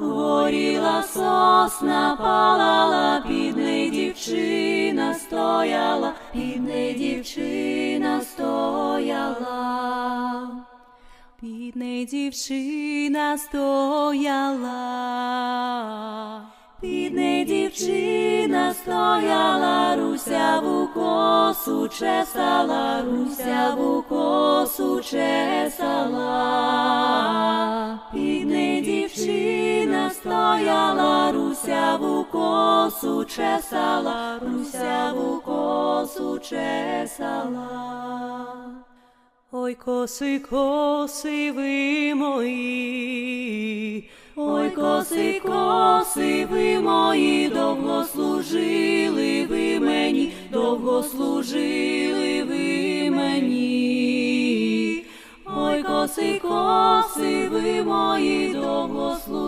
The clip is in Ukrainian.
горіла сосна, палала, під неї дівчина стояла, під неї дівчина стояла. Під неї дівчина стояла, під неї дівчина стояла, русяву косу чесала, русяву косу чесала, русяву косу чесала, русяву косу чесала. Ой, коси, коси ви мої, ой, коси, коси ви мої, довго служили ви мені, довго служили ви мені. Ой, коси, коси ви мої, довго служили.